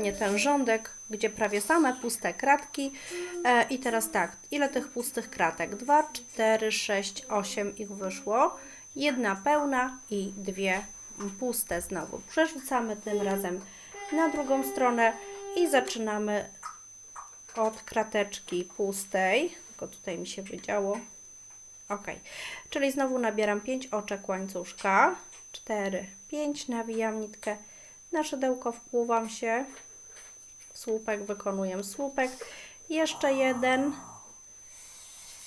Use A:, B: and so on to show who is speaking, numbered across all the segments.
A: dokładnie ten rządek, gdzie prawie same puste kratki. E, I teraz tak, ile tych pustych kratek? 2, 4, 6, 8 ich wyszło. Jedna pełna i dwie puste znowu. Przerzucamy tym razem na drugą stronę i zaczynamy od krateczki pustej. Tylko tutaj mi się wydziało. Ok, czyli znowu nabieram 5 oczek łańcuszka. 4, 5, nawijam nitkę na szydełko, wpływam się słupek, wykonuję słupek. Jeszcze jeden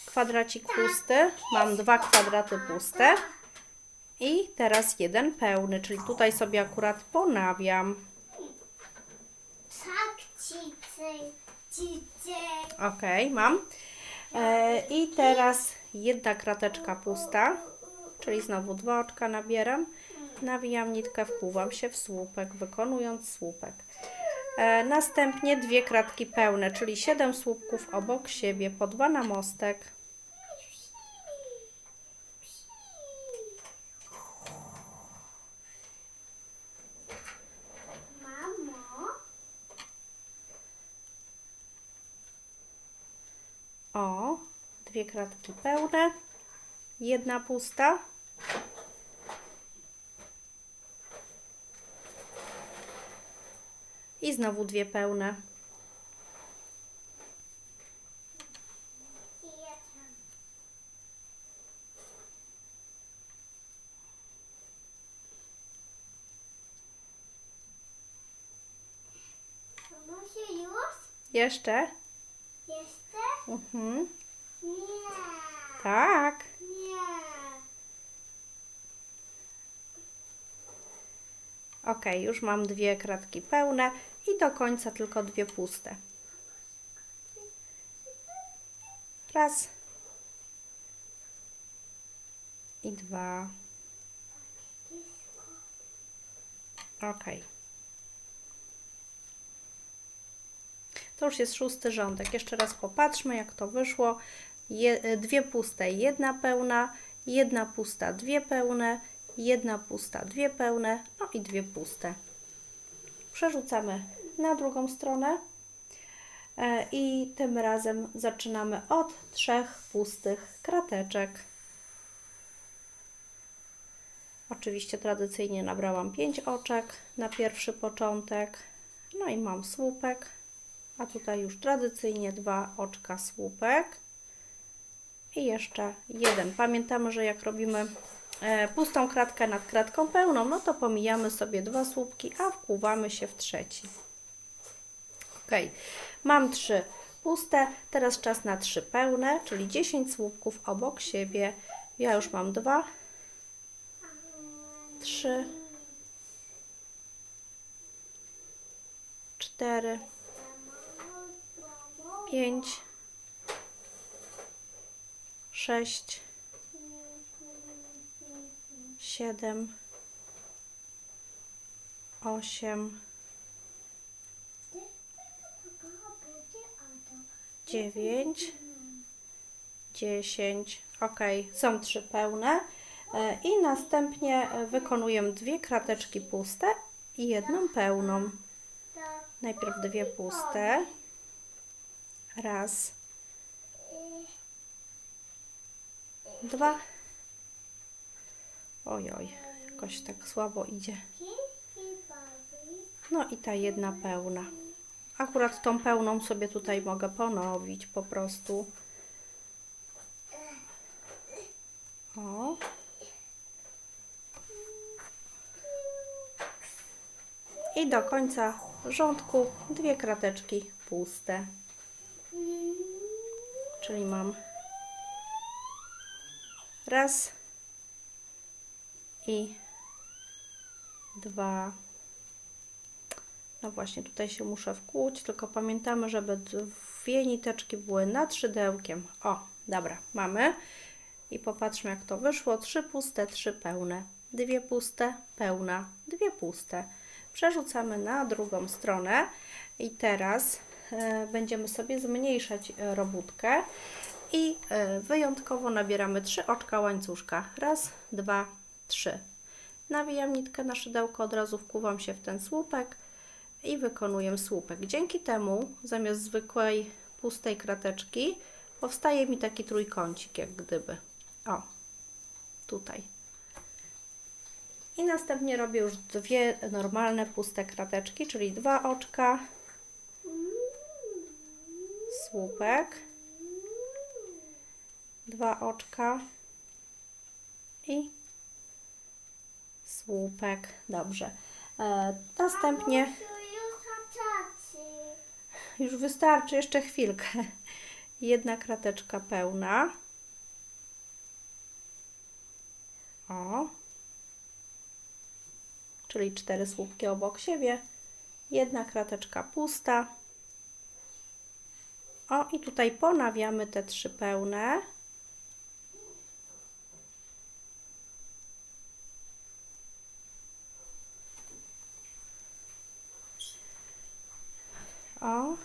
A: kwadracik pusty. Mam dwa kwadraty puste. I teraz jeden pełny, czyli tutaj sobie akurat ponawiam.
B: Tak.
A: Ok, mam. E, I teraz jedna krateczka pusta, czyli znowu dwa oczka nabieram. Nawijam nitkę, wpływam się w słupek, wykonując słupek. E, następnie dwie kratki pełne, czyli 7 słupków obok siebie, po dwa na mostek.
B: Mamo,
A: O, dwie kratki pełne, jedna pusta. I znowu dwie pełne. Jeszcze?
B: Jeszcze?
A: Mhm.
B: Nie.
A: Tak.
B: Nie.
A: Ok, już mam dwie kratki pełne i do końca tylko dwie puste. Raz. I dwa. Ok. To już jest szósty rządek. Jeszcze raz popatrzmy, jak to wyszło. Je, dwie puste, jedna pełna, jedna pusta, dwie pełne, jedna pusta, dwie pełne, no i dwie puste. Przerzucamy na drugą stronę e, i tym razem zaczynamy od trzech pustych krateczek. Oczywiście tradycyjnie nabrałam 5 oczek na pierwszy początek. No i mam słupek, a tutaj już tradycyjnie dwa oczka słupek. I jeszcze jeden. Pamiętamy, że jak robimy pustą kratkę nad kratką pełną, no to pomijamy sobie dwa słupki, a wpływamy się w trzeci. Ok, mam trzy puste, teraz czas na trzy pełne, czyli 10 słupków obok siebie. Ja już mam dwa, trzy, cztery, pięć, sześć, siedem, osiem, dziewięć, dziesięć. Ok, są trzy pełne. E, I następnie e, wykonuję dwie krateczki puste i jedną pełną. Najpierw dwie puste. Raz, dwa. Ojoj, jakoś tak słabo idzie. No i ta jedna pełna. Akurat tą pełną sobie tutaj mogę ponowić po prostu. O. I do końca rządku dwie krateczki puste. Czyli mam raz i dwa. No właśnie, tutaj się muszę wkłuć, tylko pamiętamy, żeby dwie niteczki były nad szydełkiem. O, dobra, mamy. I popatrzmy, jak to wyszło. Trzy puste, trzy pełne. Dwie puste, pełna, dwie puste. Przerzucamy na drugą stronę i teraz e, będziemy sobie zmniejszać e, robótkę i e, wyjątkowo nabieramy trzy oczka łańcuszka. Raz, dwa, trzy. Nawijam nitkę na szydełko, od razu wkuwam się w ten słupek i wykonuję słupek. Dzięki temu zamiast zwykłej pustej krateczki powstaje mi taki trójkącik jak gdyby. O, tutaj. I następnie robię już dwie normalne puste krateczki, czyli dwa oczka, słupek, dwa oczka i słupek. Dobrze. E, następnie
B: Już
A: wystarczy jeszcze chwilkę. Jedna krateczka pełna. O. Czyli cztery słupki obok siebie. Jedna krateczka pusta. O, i tutaj ponawiamy te trzy pełne. O,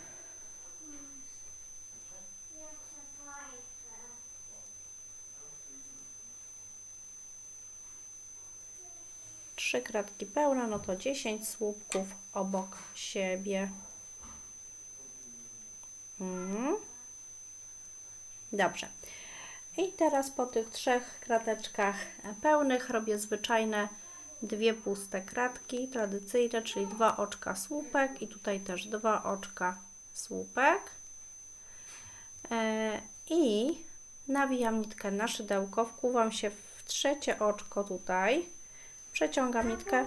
A: trzy kratki pełne, no to 10 słupków obok siebie. Mhm. Dobrze. I teraz po tych trzech krateczkach pełnych robię zwyczajne dwie puste kratki, tradycyjne, czyli dwa oczka słupek i tutaj też dwa oczka słupek. E, I nawijam nitkę na szydełko, wkuwam się w trzecie oczko tutaj, przeciągam nitkę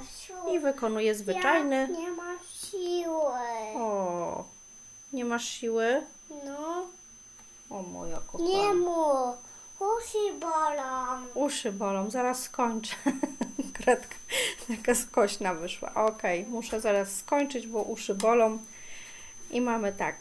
A: i wykonuję zwyczajny.
B: Nie ma siły.
A: O, nie masz siły?
B: No,
A: O moja kochana.
B: nie mu. Uszy bolą.
A: Uszy bolą, zaraz skończę. Kratka taka skośna wyszła. Okej, muszę zaraz skończyć, bo uszy bolą. I mamy tak,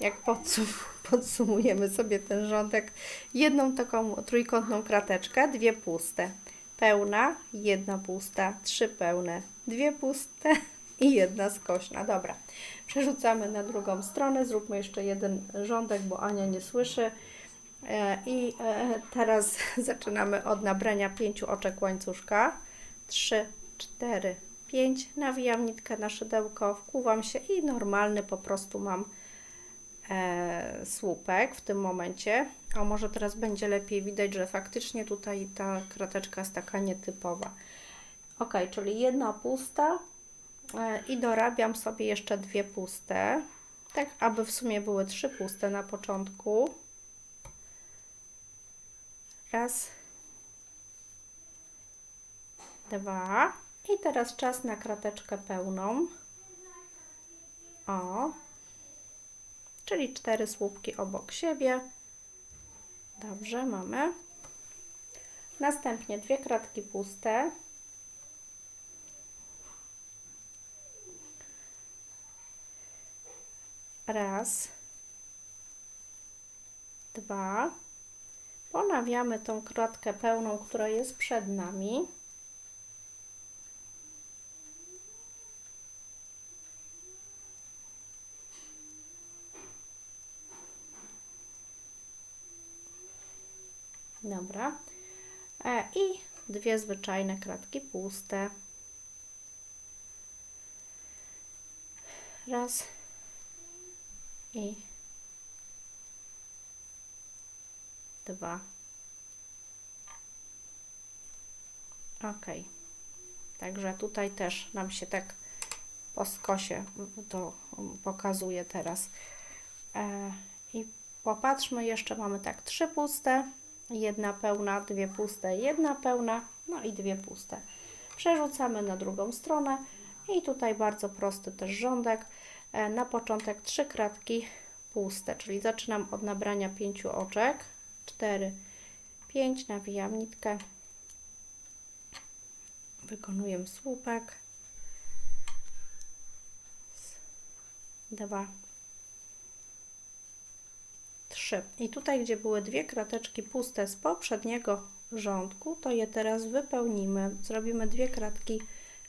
A: jak podsum podsumujemy sobie ten rządek, jedną taką trójkątną krateczkę, dwie puste, pełna, jedna pusta, trzy pełne, dwie puste i jedna skośna. Dobra, przerzucamy na drugą stronę, zróbmy jeszcze jeden rządek, bo Ania nie słyszy. E, I e, teraz zaczynamy od nabrania pięciu oczek łańcuszka. 3, 4, 5. Nawijam nitkę na szydełko, wkuwam się i normalny po prostu mam e, słupek w tym momencie. O, może teraz będzie lepiej widać, że faktycznie tutaj ta krateczka jest taka nietypowa. Ok, czyli jedna pusta e, i dorabiam sobie jeszcze dwie puste, tak aby w sumie były trzy puste na początku. Raz, dwa. I teraz czas na krateczkę pełną. O. Czyli cztery słupki obok siebie. Dobrze, mamy. Następnie dwie kratki puste. Raz. Dwa. Ponawiamy tą kratkę pełną, która jest przed nami. Dobra. E, I dwie zwyczajne kratki puste. Raz i dwa. Ok. Także tutaj też nam się tak po skosie to pokazuje teraz. E, I popatrzmy, jeszcze mamy tak trzy puste, jedna pełna, dwie puste, jedna pełna, no i dwie puste. Przerzucamy na drugą stronę i tutaj bardzo prosty też rządek. E, na początek trzy kratki puste, czyli zaczynam od nabrania pięciu oczek. 4, 5, nawijam nitkę, wykonuję słupek, 2, 3. I tutaj, gdzie były dwie krateczki puste z poprzedniego rządku, to je teraz wypełnimy. Zrobimy dwie kratki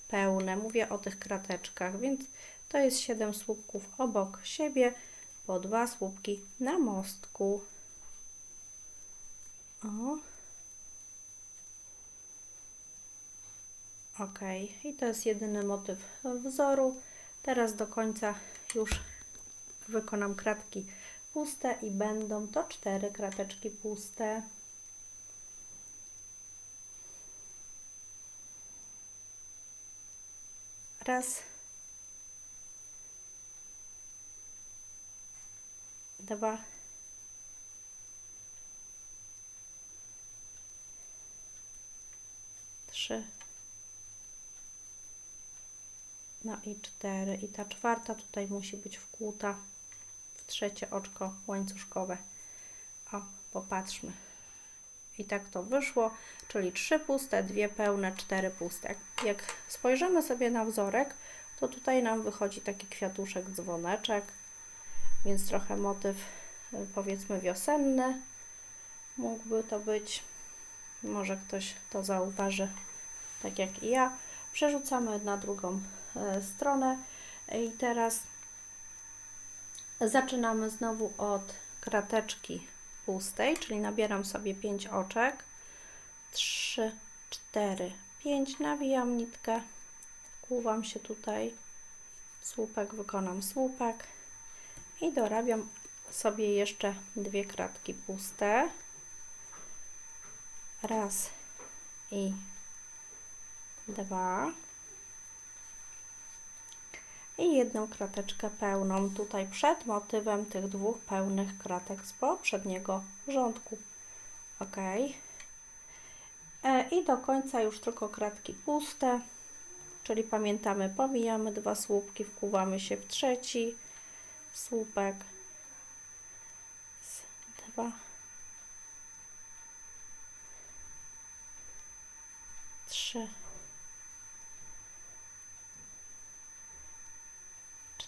A: pełne. Mówię o tych krateczkach, więc to jest 7 słupków obok siebie, po dwa słupki na mostku. O. Ok, i to jest jedyny motyw wzoru. Teraz do końca już wykonam kratki puste i będą to cztery krateczki puste. Raz. Dwa. Trzy. No i cztery. I ta czwarta tutaj musi być wkłuta trzecie oczko łańcuszkowe. O, popatrzmy. I tak to wyszło, czyli trzy puste, dwie pełne, cztery puste. Jak- spojrzymy sobie na wzorek, to tutaj nam wychodzi taki kwiatuszek, dzwoneczek, więc trochę motyw y, powiedzmy wiosenny mógłby to być. Może ktoś to zauważy, tak jak i ja. Przerzucamy na drugą e, stronę i teraz zaczynamy znowu od krateczki pustej, czyli nabieram sobie 5 oczek. 3, 4, 5. Nawijam nitkę, wkłuwam się tutaj słupek, wykonam słupek i dorabiam sobie jeszcze dwie kratki puste. Raz i dwa. I jedną krateczkę pełną tutaj przed motywem tych dwóch pełnych kratek z poprzedniego rządku. Ok. E, I do końca już tylko kratki puste, czyli pamiętamy, pomijamy dwa słupki, wkuwamy się w trzeci słupek. Z, dwa.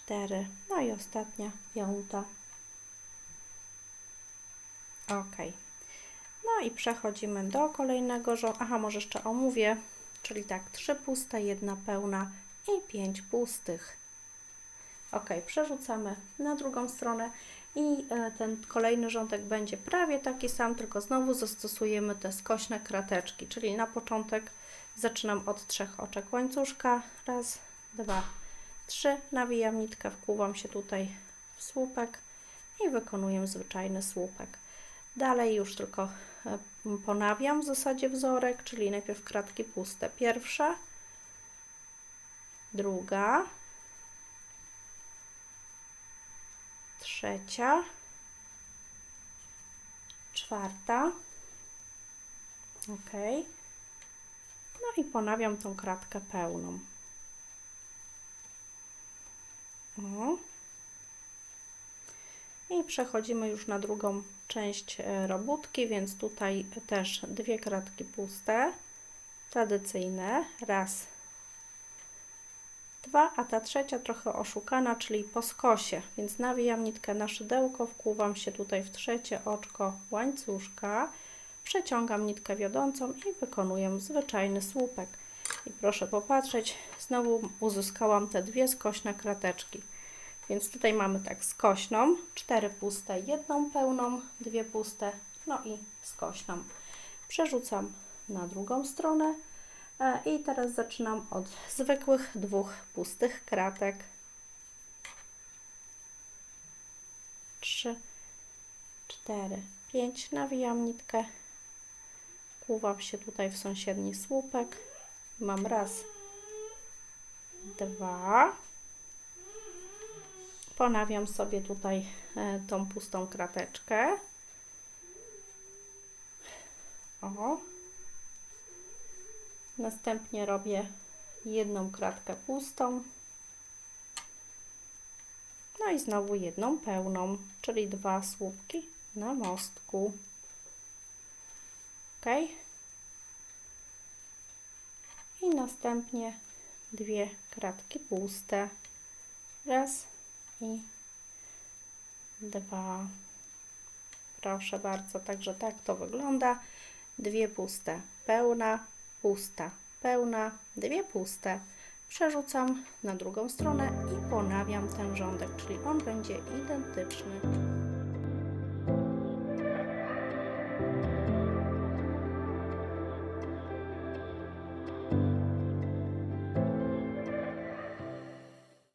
A: 4. No i ostatnia piąta. Ok. No i przechodzimy do kolejnego rządu. Aha, może jeszcze omówię. Czyli tak, trzy puste, jedna pełna i pięć pustych. Ok, przerzucamy na drugą stronę i e, ten kolejny rządek będzie prawie taki sam, tylko znowu zastosujemy te skośne krateczki, czyli na początek zaczynam od trzech oczek łańcuszka, raz, dwa, 3 nawijam nitkę, wkłuwam się tutaj w słupek i wykonuję zwyczajny słupek. Dalej już tylko e, ponawiam w zasadzie wzorek, czyli najpierw kratki puste. Pierwsza, druga, trzecia, czwarta. Ok. No i ponawiam tą kratkę pełną. O. I przechodzimy już na drugą część e, robótki, więc tutaj też dwie kratki puste, tradycyjne, raz, dwa, a ta trzecia trochę oszukana, czyli po skosie, więc nawijam nitkę na szydełko, wkłuwam się tutaj w trzecie oczko łańcuszka, przeciągam nitkę wiodącą i wykonuję zwyczajny słupek. I proszę popatrzeć, znowu uzyskałam te dwie skośne krateczki. Więc tutaj mamy tak skośną, cztery puste, jedną pełną, dwie puste, no i skośną. Przerzucam na drugą stronę e, i teraz zaczynam od zwykłych dwóch pustych kratek. Trzy, cztery, pięć. Nawijam nitkę, kłuwam się tutaj w sąsiedni słupek. Mam raz, dwa. Ponawiam sobie tutaj e, tą pustą krateczkę. O. Następnie robię jedną kratkę pustą. No i znowu jedną pełną, czyli dwa słupki na mostku. Ok. I następnie dwie kratki puste. Raz i dwa. Proszę bardzo, także tak to wygląda. Dwie puste, pełna, pusta, pełna, dwie puste. Przerzucam na drugą stronę i ponawiam ten rządek, czyli on będzie identyczny